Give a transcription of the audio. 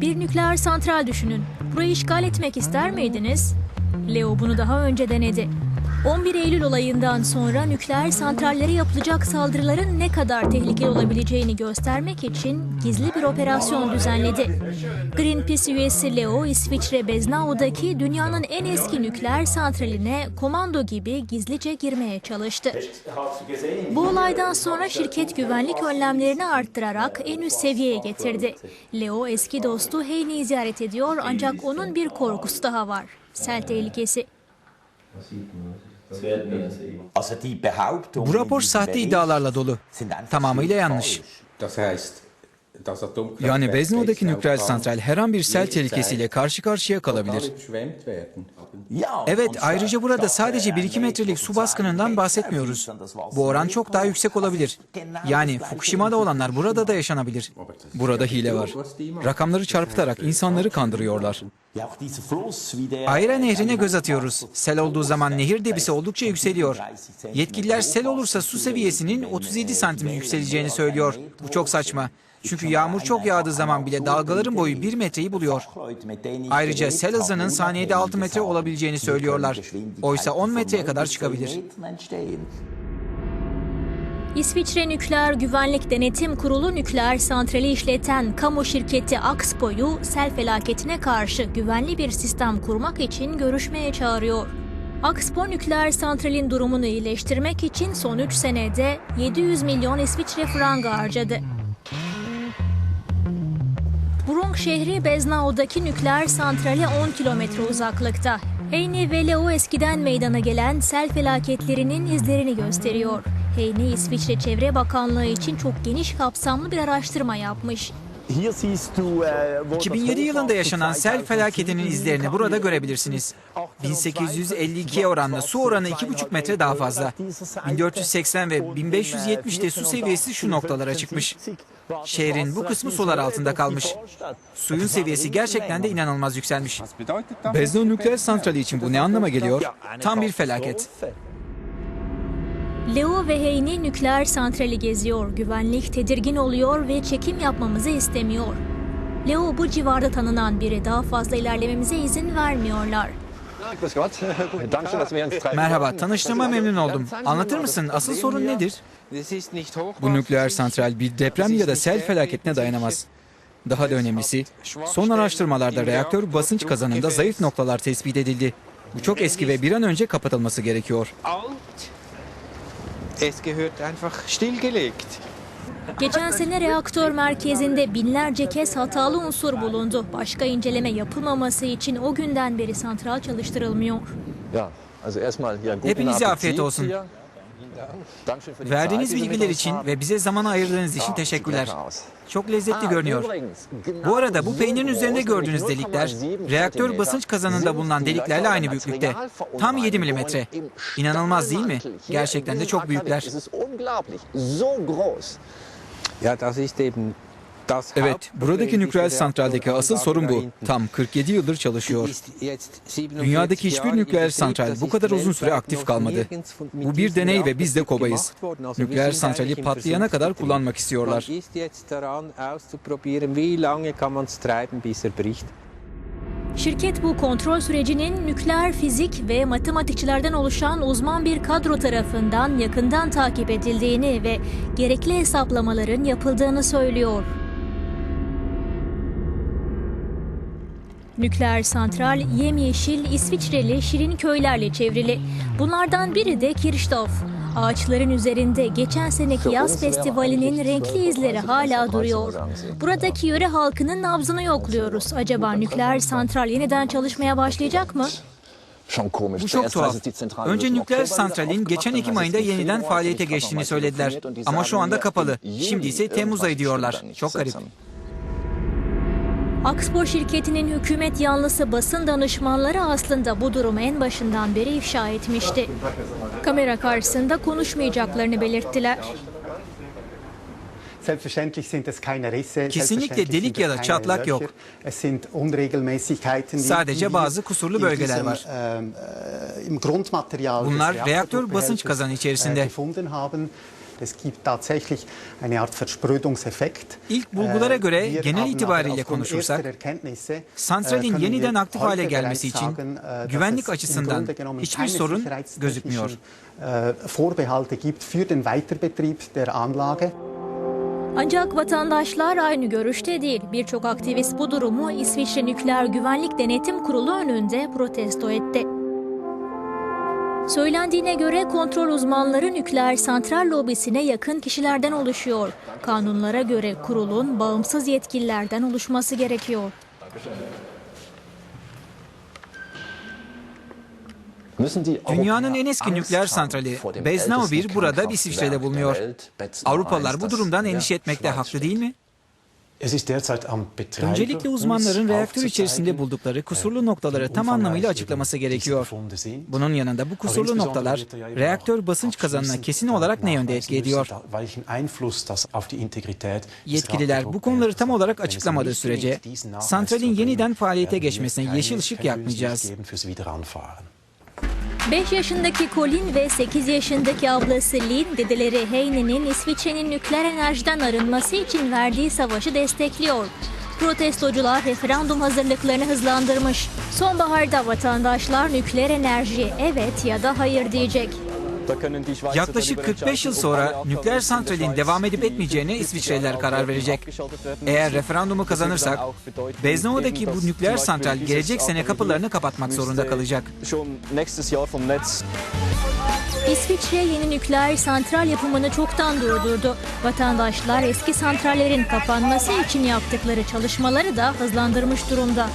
Bir nükleer santral düşünün. Burayı işgal etmek ister miydiniz? Leo bunu daha önce denedi. 11 Eylül olayından sonra nükleer santrallere yapılacak saldırıların ne kadar tehlikeli olabileceğini göstermek için gizli bir operasyon düzenledi. Greenpeace üyesi Leo, İsviçre Beznao'daki dünyanın en eski nükleer santraline komando gibi gizlice girmeye çalıştı. Bu olaydan sonra şirket güvenlik önlemlerini arttırarak en üst seviyeye getirdi. Leo eski dostu Haney'i ziyaret ediyor ancak onun bir korkusu daha var. Sel tehlikesi. Bu rapor sahte iddialarla dolu. Tamamıyla yanlış. Das heißt, Yani Bezno'daki nükleer santral her an bir sel tehlikesiyle karşı karşıya kalabilir. Evet, ayrıca burada sadece 1-2 metrelik su baskınından bahsetmiyoruz. Bu oran çok daha yüksek olabilir. Yani Fukushima'da olanlar burada da yaşanabilir. Burada hile var. Rakamları çarpıtarak insanları kandırıyorlar. Ayra Nehri'ne göz atıyoruz. Sel olduğu zaman nehir debisi oldukça yükseliyor. Yetkililer sel olursa su seviyesinin 37 santim yükseleceğini söylüyor. Bu çok saçma. Çünkü yağmur çok yağdığı zaman bile dalgaların boyu 1 metreyi buluyor. Ayrıca sel hızının saniyede 6 metre olabileceğini söylüyorlar. Oysa 10 metreye kadar çıkabilir. İsviçre Nükleer Güvenlik Denetim Kurulu nükleer santrali işleten kamu şirketi Axpo'yu sel felaketine karşı güvenli bir sistem kurmak için görüşmeye çağırıyor. Axpo nükleer santralin durumunu iyileştirmek için son 3 senede 700 milyon İsviçre frangı harcadı. Brunk şehri Beznao'daki nükleer santrale 10 kilometre uzaklıkta. Heyni ve Leo eskiden meydana gelen sel felaketlerinin izlerini gösteriyor. Heyni İsviçre Çevre Bakanlığı için çok geniş kapsamlı bir araştırma yapmış. 2007 yılında yaşanan sel felaketinin izlerini burada görebilirsiniz. 1852'ye oranla su oranı 2,5 metre daha fazla. 1480 ve 1570'te su seviyesi şu noktalara çıkmış. Şehrin bu kısmı sular altında kalmış. Suyun seviyesi gerçekten de inanılmaz yükselmiş. Bezno nükleer santrali için bu ne anlama geliyor? Tam bir felaket. Leo ve Heyni nükleer santrali geziyor. Güvenlik tedirgin oluyor ve çekim yapmamızı istemiyor. Leo bu civarda tanınan biri daha fazla ilerlememize izin vermiyorlar. Merhaba, tanıştığıma memnun oldum. Anlatır mısın? Asıl sorun nedir? Bu nükleer santral bir deprem ya da sel felaketine dayanamaz. Daha da önemlisi, son araştırmalarda reaktör basınç kazanında zayıf noktalar tespit edildi. Bu çok eski ve bir an önce kapatılması gerekiyor. Es gehört einfach stillgelegt. Geçen sene reaktör merkezinde binlerce kez hatalı unsur bulundu. Başka inceleme yapılmaması için o günden beri santral çalıştırılmıyor. Hepinize afiyet olsun. Verdiğiniz bilgiler için ve bize zaman ayırdığınız için teşekkürler. Çok lezzetli Ah, görünüyor. Bu arada bu peynirin üzerinde gördüğünüz delikler 0,7 reaktör basınç kazanında bulunan deliklerle aynı büyüklükte. Tam 7 milimetre. im İnanılmaz değil mi? Gerçekten de çok büyükler. Ja, das ist eben Evet, buradaki nükleer santraldeki asıl sorun bu. Tam 47 yıldır çalışıyor. Die ist jetzt 47 Dünyadaki hiçbir nükleer santral bu kadar uzun süre aktif kalmadı. Bu bir deney ve biz de kobayız. Nükleer santrali patlayana kadar kullanmak istiyorlar. Er. Şirket bu kontrol sürecinin nükleer fizik ve matematikçilerden oluşan uzman bir kadro tarafından yakından takip edildiğini ve gerekli hesaplamaların yapıldığını söylüyor. Nükleer santral yemyeşil İsviçreli şirin köylerle çevrili. Bunlardan biri de Kirchdorf. Ağaçların üzerinde geçen seneki yaz festivalinin renkli izleri hala duruyor. Buradaki yöre halkının nabzını yokluyoruz. Acaba nükleer santral yeniden çalışmaya başlayacak mı? Bu çok tuhaf. Önce nükleer santralin geçen Ekim ayında yeniden faaliyete geçtiğini söylediler. Ama şu anda kapalı. im Şimdi ise Temmuz ayı diyorlar. Çok garip. Axpo şirketinin hükümet yanlısı basın danışmanları aslında bu durumu en başından beri ifşa etmişti. Kamera karşısında konuşmayacaklarını belirttiler. Kesinlikle delik ya da çatlak yok. Sadece bazı kusurlu bölgeler var. ähm, äh, Bunlar reaktör basınç kazanı äh, içerisinde. Gefunden haben. Es gibt tatsächlich eine Art Versprödungseffekt. İlk bulgulara Äh, göre wir genel itibariyle konuşursak, äh, santralin yeniden aktif hale gelmesi için äh, güvenlik açısından hiçbir sorun gözükmüyor. Vorbehalte gibt für den Weiterbetrieb der Anlage. Ancak vatandaşlar aynı görüşte değil. Birçok aktivist bu durumu İsviçre Nükleer Güvenlik Denetim Kurulu önünde protesto etti. Söylendiğine göre kontrol uzmanları nükleer santral lobisine yakın kişilerden oluşuyor. Kanunlara göre kurulun bağımsız yetkililerden oluşması gerekiyor. Dünyanın en eski nükleer santrali Beznau ältesten 1 burada İsviçre'de bulunuyor. Avrupalılar 1, bu durumdan endişe etmekte haklı değil mi? Es ist derzeit am Betreiber, Öncelikle uzmanların reaktör içerisinde aufzuzeigen, buldukları kusurlu äh, noktaları tam anlamıyla açıklaması gerekiyor. Bunun yanında bu kusurlu noktalar reaktör basınç kazanına kesin olarak ne yönde etki ediyor? Yetkililer bu konuları tam olarak es açıklamadığı sürece santralin yeniden faaliyete geçmesine yeşil ışık yakmayacağız. 5 yaşındaki Colin ve 8 yaşındaki ablası Lynn, dedeleri Heine'nin İsviçre'nin nükleer enerjiden arınması için verdiği savaşı destekliyor. Protestocular referandum hazırlıklarını hızlandırmış. Sonbaharda vatandaşlar nükleer enerjiye evet ya da hayır diyecek. Yaklaşık 45 yıl sonra nükleer santralin devam edip etmeyeceğine İsviçreliler karar verecek. Eğer referandumu kazanırsak, Beznao'daki bu nükleer santral gelecek sene kapılarını kapatmak zorunda kalacak. İsviçre yeni nükleer santral yapımını çoktan durdurdu. Vatandaşlar eski santrallerin kapanması için yaptıkları çalışmaları da hızlandırmış durumda.